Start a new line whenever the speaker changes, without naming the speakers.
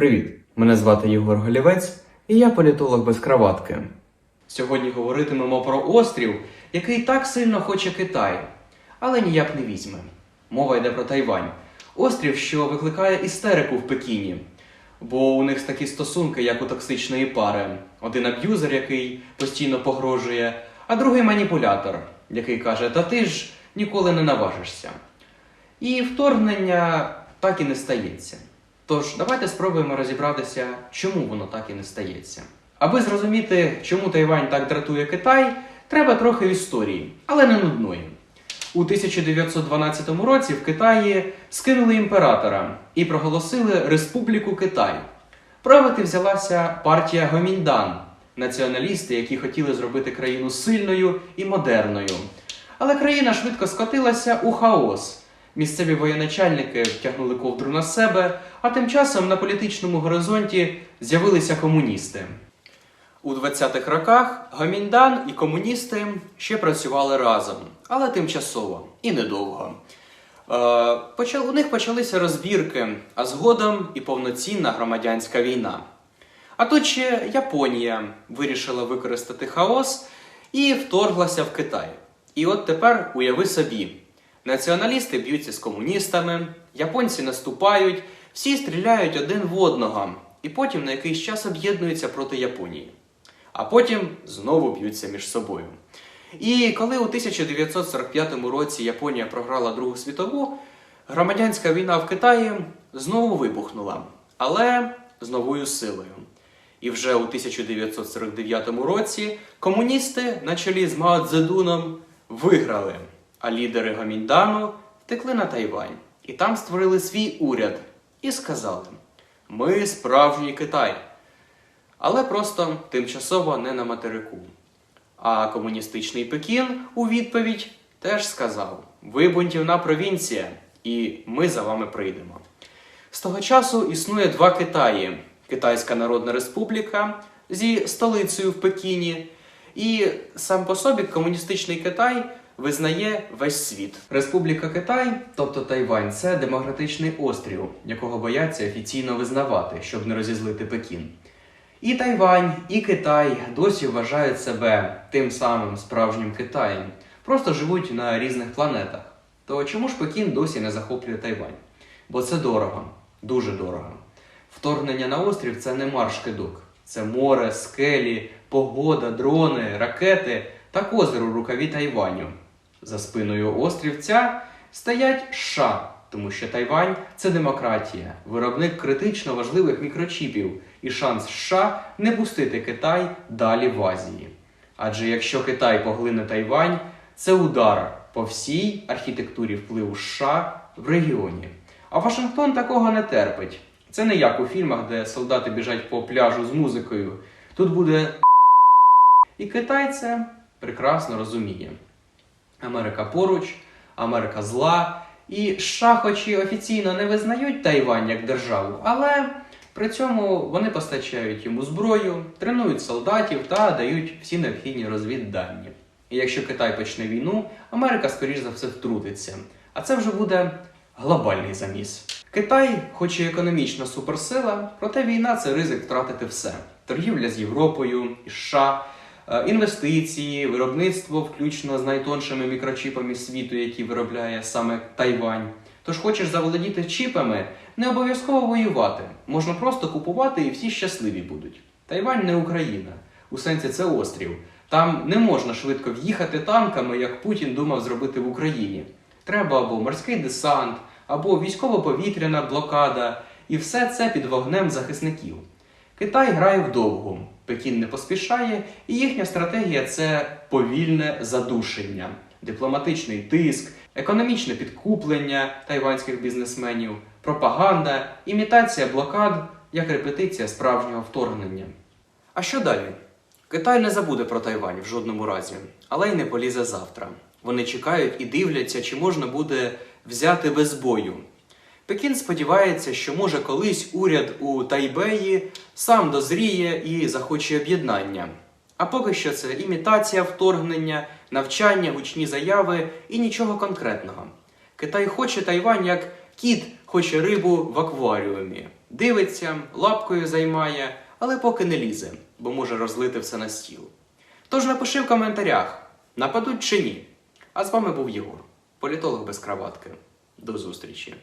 Привіт! Мене звати Єгор Голівець, і я політолог без краватки. Сьогодні говоритимемо про острів, який так сильно хоче Китай, але ніяк не візьме. Мова йде про Тайвань. Острів, що викликає істерику в Пекіні. Бо у них такі стосунки, як у токсичної пари. Один аб'юзер, який постійно погрожує, а другий маніпулятор, який каже: Та ти ж ніколи не наважишся. І вторгнення так і не стається. Тож давайте спробуємо розібратися, чому воно так і не стається. Аби зрозуміти, чому Тайвань так дратує Китай, треба трохи історії, але не нудної. У 1912 році в Китаї скинули імператора і проголосили Республіку Китай. Правити взялася партія Гоміндан, націоналісти, які хотіли зробити країну сильною і модерною. Але країна швидко скотилася у хаос. Місцеві воєначальники втягнули ковдру на себе, а тим часом на політичному горизонті з'явилися комуністи. У 20-х роках Гоміндан і комуністи ще працювали разом, але тимчасово і недовго. Е, у них почалися розбірки, а згодом і повноцінна громадянська війна. А тут ще Японія вирішила використати хаос і вторглася в Китай. І от тепер уяви собі: націоналісти б'ються з комуністами, японці наступають, всі стріляють один в одного, і потім на якийсь час об'єднуються проти Японії. А потім знову б'ються між собою. І коли у 1945 році Японія програла Другу світову, громадянська війна в Китаї знову вибухнула, але з новою силою. І вже у 1949 році комуністи на чолі з Мао Цзедуном виграли, а лідери Гоміндану втекли на Тайвань і там створили свій уряд і сказали: Ми справжній Китай, але просто тимчасово не на материку. А комуністичний Пекін у відповідь теж сказав: Ви бунтівна провінція, і ми за вами прийдемо. З того часу існує два Китаї: Китайська Народна Республіка зі столицею в Пекіні, і сам по собі комуністичний Китай визнає весь світ. Республіка Китай, тобто Тайвань, це демократичний острів, якого бояться офіційно визнавати, щоб не розізлити Пекін. І Тайвань, і Китай досі вважають себе тим самим справжнім Китаєм, просто живуть на різних планетах. То чому ж Пекін досі не захоплює Тайвань? Бо це дорого, дуже дорого. Вторгнення на острів це не марш кидок. Це море, скелі, погода, дрони, ракети та козир у рукаві Тайваню. За спиною острівця стоять США, тому що Тайвань це демократія, виробник критично важливих мікрочіпів і шанс США не пустити Китай далі в Азії. Адже якщо Китай поглине Тайвань, це удар по всій архітектурі впливу США в регіоні. А Вашингтон такого не терпить. Це не як у фільмах, де солдати біжать по пляжу з музикою. Тут буде і Китай це прекрасно розуміє. Америка поруч, Америка зла, і США, хоч і офіційно не визнають Тайвань як державу, але при цьому вони постачають йому зброю, тренують солдатів та дають всі необхідні розвіддані. І якщо Китай почне війну, Америка, скоріш за все, втрутиться. А це вже буде глобальний заміс. Китай, хоч і економічна суперсила, проте війна це ризик втратити все: торгівля з Європою і США, інвестиції, виробництво, включно з найтоншими мікрочіпами світу, які виробляє саме Тайвань. Тож хочеш заволодіти чіпами, не обов'язково воювати. Можна просто купувати і всі щасливі будуть. Тайвань не Україна. У сенсі це острів. Там не можна швидко в'їхати танками, як Путін думав зробити в Україні. Треба або морський десант, або військово-повітряна блокада, і все це під вогнем захисників. Китай грає вдовгу, Пекін не поспішає, і їхня стратегія це повільне задушення, дипломатичний тиск, економічне підкуплення тайванських бізнесменів, пропаганда, імітація блокад як репетиція справжнього вторгнення. А що далі? Китай не забуде про Тайвань в жодному разі, але й не полізе завтра. Вони чекають і дивляться, чи можна буде взяти без бою. Пекін сподівається, що може колись уряд у Тайбеї сам дозріє і захоче об'єднання. А поки що це імітація вторгнення, навчання, гучні заяви і нічого конкретного. Китай хоче Тайвань як кіт хоче рибу в акваріумі. Дивиться, лапкою займає, але поки не лізе, бо може розлити все на стіл. Тож напиши в коментарях, нападуть чи ні. А з вами був Єгор, політолог без краватки. До зустрічі!